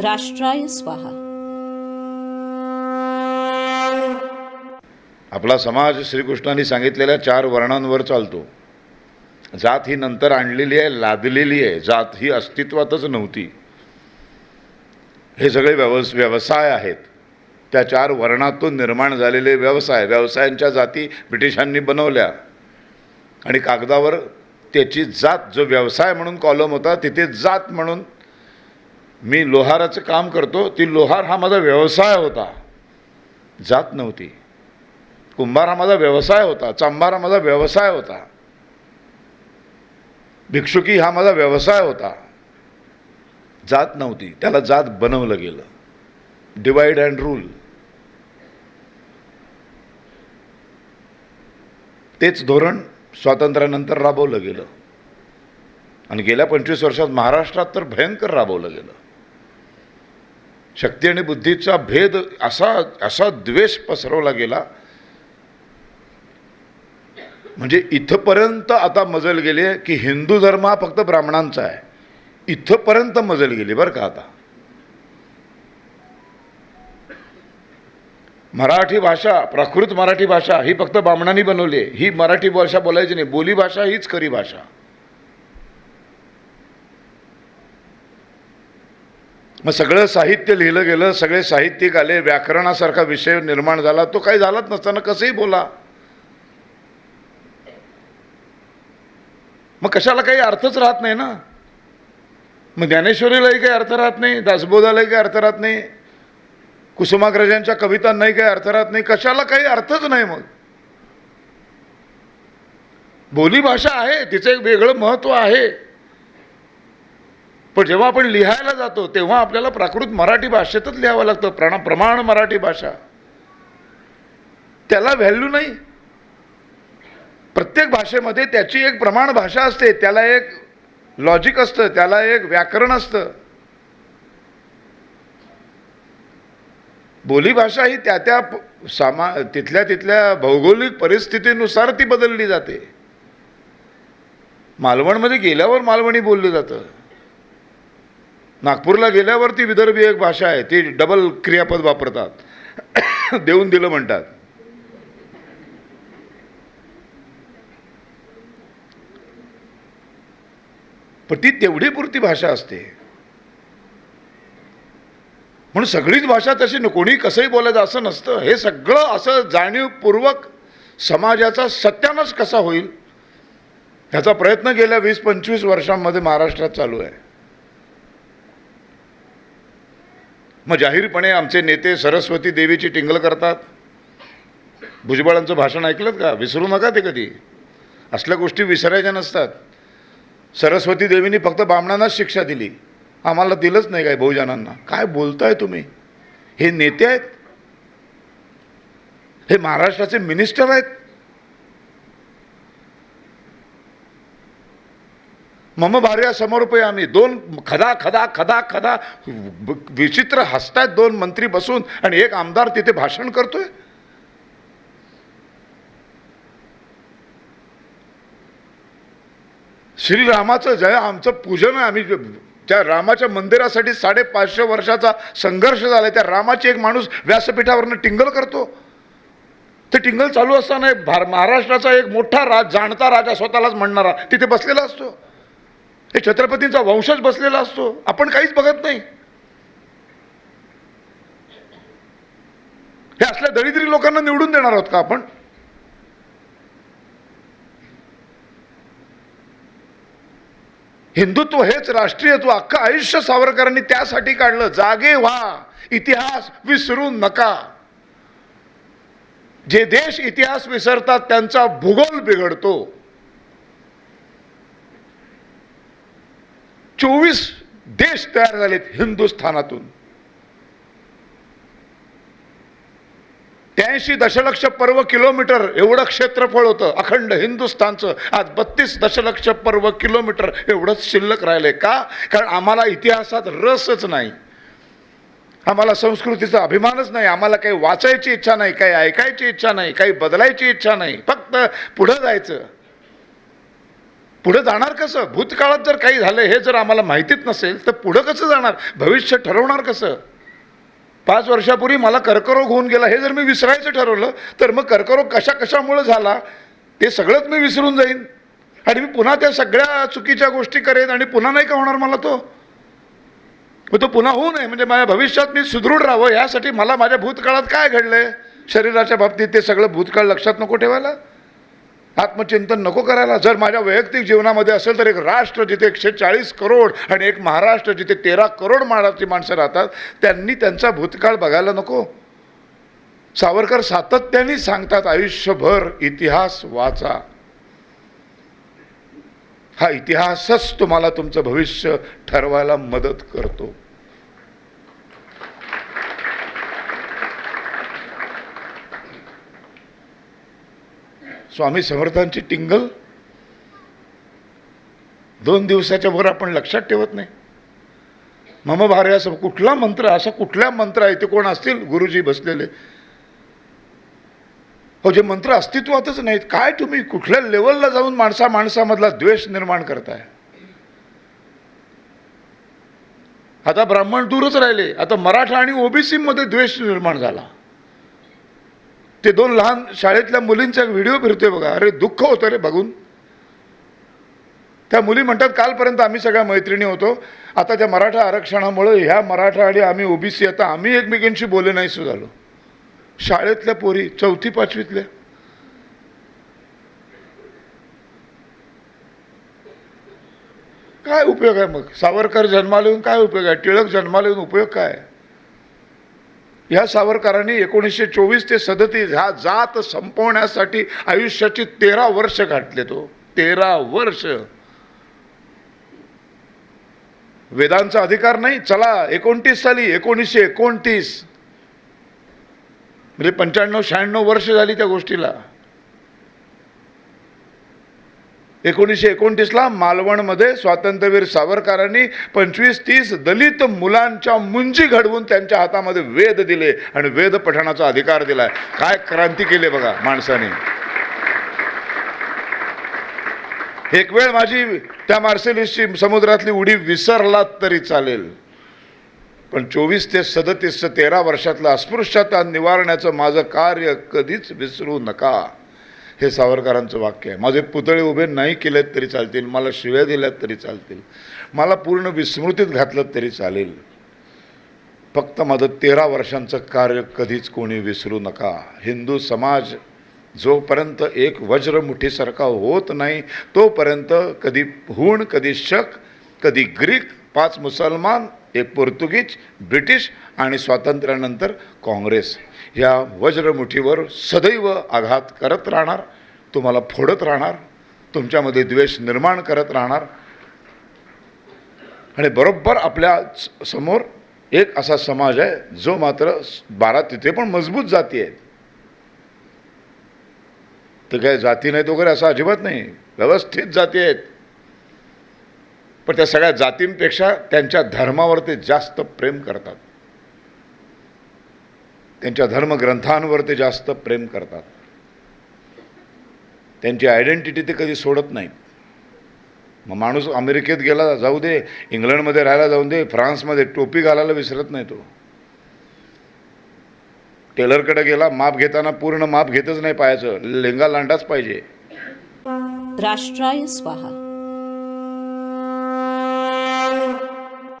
राष्ट्राय स्वाहा. आपला समाज श्रीकृष्णाने सांगितलेल्या चार वर्णांवर चालतो. जात ही नंतर आणलेली आहे लादलेली आहे. जात ही अस्तित्वातच नव्हती. हे सगळे व्यवस व्यवसाय आहेत. त्या चार वर्णातून निर्माण झालेले व्यवसाय व्यवसायांच्या जाती ब्रिटिशांनी बनवल्या. आणि कागदावर त्याची जात जो व्यवसाय म्हणून कॉलम होता तिथे जात म्हणून मी लोहाराचं काम करतो ती लोहार हा माझा व्यवसाय होता. जात नव्हती. कुंभार हा माझा व्यवसाय होता चांभार हा माझा व्यवसाय होता. भिक्षुकी हा माझा व्यवसाय होता. जात नव्हती त्याला जात बनवलं गेलं. डिवाइड अँड रूल तेच धोरण स्वातंत्र्यानंतर राबवलं गेलं. आणि गेल्या पंचवीस वर्षात महाराष्ट्रात तर भयंकर राबवलं गेलं. शक्ती आणि बुद्धीचा भेद असा असा द्वेष पसरवला गेला. म्हणजे इथंपर्यंत आता मजल गेली की हिंदू धर्म हा फक्त ब्राह्मणांचा आहे. इथंपर्यंत मजल गेली बरं का आता. मराठी भाषा प्राकृत मराठी भाषा ही फक्त ब्राह्मणांनी बनवली आहे. ही मराठी भाषा बोलायची नाही. बोली भाषा हीच खरी भाषा. मग सगळं साहित्य लिहिलं गेलं सगळे साहित्यिक आले व्याकरणासारखा विषय निर्माण झाला तो काही झालाच नसताना कसंही बोला. मग कशाला काही अर्थच राहत नाही ना? मग ज्ञानेश्वरीलाही काही अर्थ राहत नाही दासबोधालाही काही अर्थ राहत नाही कुसुमाग्रजांच्या कवितांनाही काही अर्थ राहत नाही कशाला काही अर्थच नाही मग? बोलीभाषा आहे तिचं एक वेगळं महत्त्व आहे. पण जेव्हा आपण लिहायला जातो तेव्हा आपल्याला प्राकृत मराठी भाषेतच लिहावं लागतं. प्रणा प्रमाण मराठी भाषा. त्याला व्हॅल्यू नाही. प्रत्येक भाषेमध्ये त्याची एक प्रमाण भाषा असते. त्याला एक लॉजिक असतं त्याला एक व्याकरण असतं. बोलीभाषा ही त्या त्या सामा तिथल्या तिथल्या भौगोलिक परिस्थितीनुसार ती बदलली जाते. मालवणमध्ये गेल्यावर मालवणी बोललं जातं. नागपूरला गेल्यावरती विदर्भी एक भाषा आहे ती डबल क्रियापद वापरतात. देऊन दिलं म्हणतात. पण ती तेवढी पुरती भाषा असते. म्हणून सगळीच भाषा तशी न कोणी कसंही बोलायचं असं नसतं. हे सगळं असं जाणीवपूर्वक समाजाचा सत्यानाश कसा होईल ह्याचा प्रयत्न गेल्या वीस पंचवीस वर्षांमध्ये महाराष्ट्रात चालू आहे. मग जाहीरपणे आमचे नेते सरस्वती देवीची टिंगल करतात. भुजबळांचं भाषण ऐकलं का? विसरू नका ते कधी. असल्या गोष्टी विसरायच्या नसतात. सरस्वती देवीनी फक्त ब्राह्मणांनाच शिक्षा दिली. आम्हाला दिलंच नाही काय बहुजनांना. काय बोलताय तुम्ही? हे नेते आहेत. हे महाराष्ट्राचे मिनिस्टर आहेत. मम भार्या समोरपे आम्ही दोन खदा खदा खदा खदा. विचित्र हसतायत दोन मंत्री बसून आणि एक आमदार तिथे भाषण करतोय. श्रीरामाचं जय आमचं पूजन आहे. आम्ही त्या रामाच्या मंदिरासाठी साडेपाचशे वर्षाचा संघर्ष झाला त्या रामाची एक माणूस व्यासपीठावरनं टिंगल करतो. ते टिंगल चालू असताना भार महाराष्ट्राचा एक मोठा राज जाणता राजा स्वतःलाच म्हणणारा तिथे बसलेला असतो. हे छत्रपतींचा वंशच बसलेला असतो. आपण काहीच बघत नाही. हे असल्या दरिद्री लोकांना निवडून देणार आहोत का आपण? हिंदुत्व हेच राष्ट्रीयत्व. अख्खं आयुष्य सावरकरांनी त्यासाठी काढलं. जागे व्हा. इतिहास विसरू नका. जे देश इतिहास विसरतात त्यांचा भूगोल बिघडतो. चोवीस देश तयार झालेत हिंदुस्थानातून. त्र्याऐंशी दशलक्ष पर्व किलोमीटर एवढं क्षेत्रफळ होतं अखंड हिंदुस्थानचं. आज बत्तीस दशलक्ष पर्व किलोमीटर एवढंच शिल्लक राहिलंय. का? कारण आम्हाला इतिहासात रसच नाही. आम्हाला संस्कृतीचा अभिमानच नाही. आम्हाला काही वाचायची इच्छा नाही काही ऐकायची इच्छा नाही काही बदलायची इच्छा नाही. फक्त पुढं जायचं. पुढं जाणार कसं? भूतकाळात जर काही झालं हे जर आम्हाला माहितीच नसेल तर पुढं कसं जाणार? भविष्य ठरवणार कसं? पाच वर्षापूर्वी मला कर्करोग होऊन गेला हे जर मी विसरायचं ठरवलं तर मग कर्करोग कशा कशामुळं झाला? ते सगळंच मी विसरून जाईन. आणि मी पुन्हा त्या सगळ्या चुकीच्या गोष्टी करेन आणि पुन्हा नाही का होणार मला तो? मग तो पुन्हा होऊ नये. म्हणजे माझ्या भविष्यात मी सुदृढ राहावं यासाठी मला माझ्या भूतकाळात काय घडलंय? शरीराच्या बाबतीत ते सगळं भूतकाळ लक्षात नको ठेवायला. आत्मचिंतन नको करायला. जर माझ्या वैयक्तिक जीवनामध्ये असेल तर एक राष्ट्र जिथे एकशे चाळीस करोड आणि एक महाराष्ट्र जिथे तेरा करोड महाराष्ट्री माणसं राहतात त्यांनी त्यांचा भूतकाळ बघायला नको. सावरकर सातत्याने सांगतात आयुष्यभर इतिहास वाचा. हा इतिहासच तुम्हाला तुमचं भविष्य ठरवायला मदत करतो. स्वामी समर्थांची टिंगल दोन दिवसाच्या वर आपण लक्षात ठेवत नाही. मम भार्या असं कुठला मंत्र असा कुठला मंत्र आहे ते कोण असतील? गुरुजी बसलेले. हो जे मंत्र अस्तित्वातच नाहीत. काय तुम्ही कुठल्या लेवलला जाऊन माणसा माणसामधला द्वेष निर्माण करताय? आता ब्राह्मण दूरच राहिले. आता मराठा आणि ओबीसीमध्ये द्वेष निर्माण झाला. ते दोन लहान शाळेतल्या मुलींचा व्हिडिओ फिरतोय बघा. अरे दुःख होतं रे बघून. त्या मुली म्हणतात कालपर्यंत आम्ही सगळ्या मैत्रिणी होतो. आता त्या मराठा आरक्षणामुळे ह्या मराठा आणि आम्ही ओबीसी आता आम्ही एकमेकींशी बोले नाही झालो. शाळेतल्या पोरी चौथी पाचवीतल्या. काय उपयोग आहे मग? सावरकर जन्माला येऊन काय उपयोग आहे? टिळक जन्माला येऊन उपयोग काय या ह्या सावरकरांनी एकोणीसशे चोवीस ते सदतीस हा जात संपवण्यासाठी आयुष्याची तेरा वर्ष घातले तो. तेरा वर्ष. वेदांचा अधिकार नाही. चला एकोणतीस साली एकोणीसशे एकोणतीस. म्हणजे पंच्याण्णव शहाण्णव वर्ष झाली त्या गोष्टीला. एकोणीसशे एकोणतीसला मालवणमध्ये स्वातंत्र्यवीर सावरकरांनी पंचवीस तीस दलित मुलांच्या मुंजी घडवून त्यांच्या हातामध्ये वेद दिले आणि वेद पठणाचा अधिकार दिलाय. काय क्रांती केली बघा माणसाने. एक वेळ माझी त्या मार्सेलिसची समुद्रातली उडी विसरलात तरी चालेल. पण चोवीस ते सदतीस तेरा वर्षातलं अस्पृश्यता निवारण्याचं माझं कार्य कधीच विसरू नका. हे सावरकरांचं वाक्य आहे. माझे पुतळे उभे नाही केलेत तरी चालतील मला शिव्या दिल्यात तरी चालतील मला पूर्ण विस्मृतीत घातलं तरी चालेल. फक्त माझं तेरा वर्षांचं कार्य कधीच कोणी विसरू नका. हिंदू समाज जोपर्यंत एक वज्रमुठीसारखा होत नाही तोपर्यंत कधी हूण कधी शक कधी ग्रीक पाच मुसलमान एक पोर्तुगीज ब्रिटिश आणि स्वातंत्र्यानंतर काँग्रेस. या वज्रमुठीवर सदैव आघात करत राहणार तुम्हाला फोडत राहणार तुमच्यामध्ये द्वेष निर्माण करत राहणार. आणि बरोबर आपल्यासमोर एक असा समाज आहे जो मात्र बारा तिथे पण मजबूत जाती आहेत. तर काय जाती नाहीत वगैरे असं अजिबात नाही व्यवस्थित जाती आहेत. पण त्या सगळ्या जातींपेक्षा त्यांच्या धर्मावर ते जास्त प्रेम करतात. त्यांच्या धर्मग्रंथांवर ते जास्त प्रेम करतात. त्यांची आयडेंटिटी ते कधी सोडत नाहीत. मग माणूस अमेरिकेत गेला जाऊ दे. इंग्लंडमध्ये राहायला जाऊ दे. फ्रान्समध्ये टोपी घालायला विसरत नाही तो. टेलरकडे गेला माप घेताना पूर्ण माप घेतच नाही पाहायचं लेंगा लांडाच पाहिजे. राष्ट्राय स्वाहा.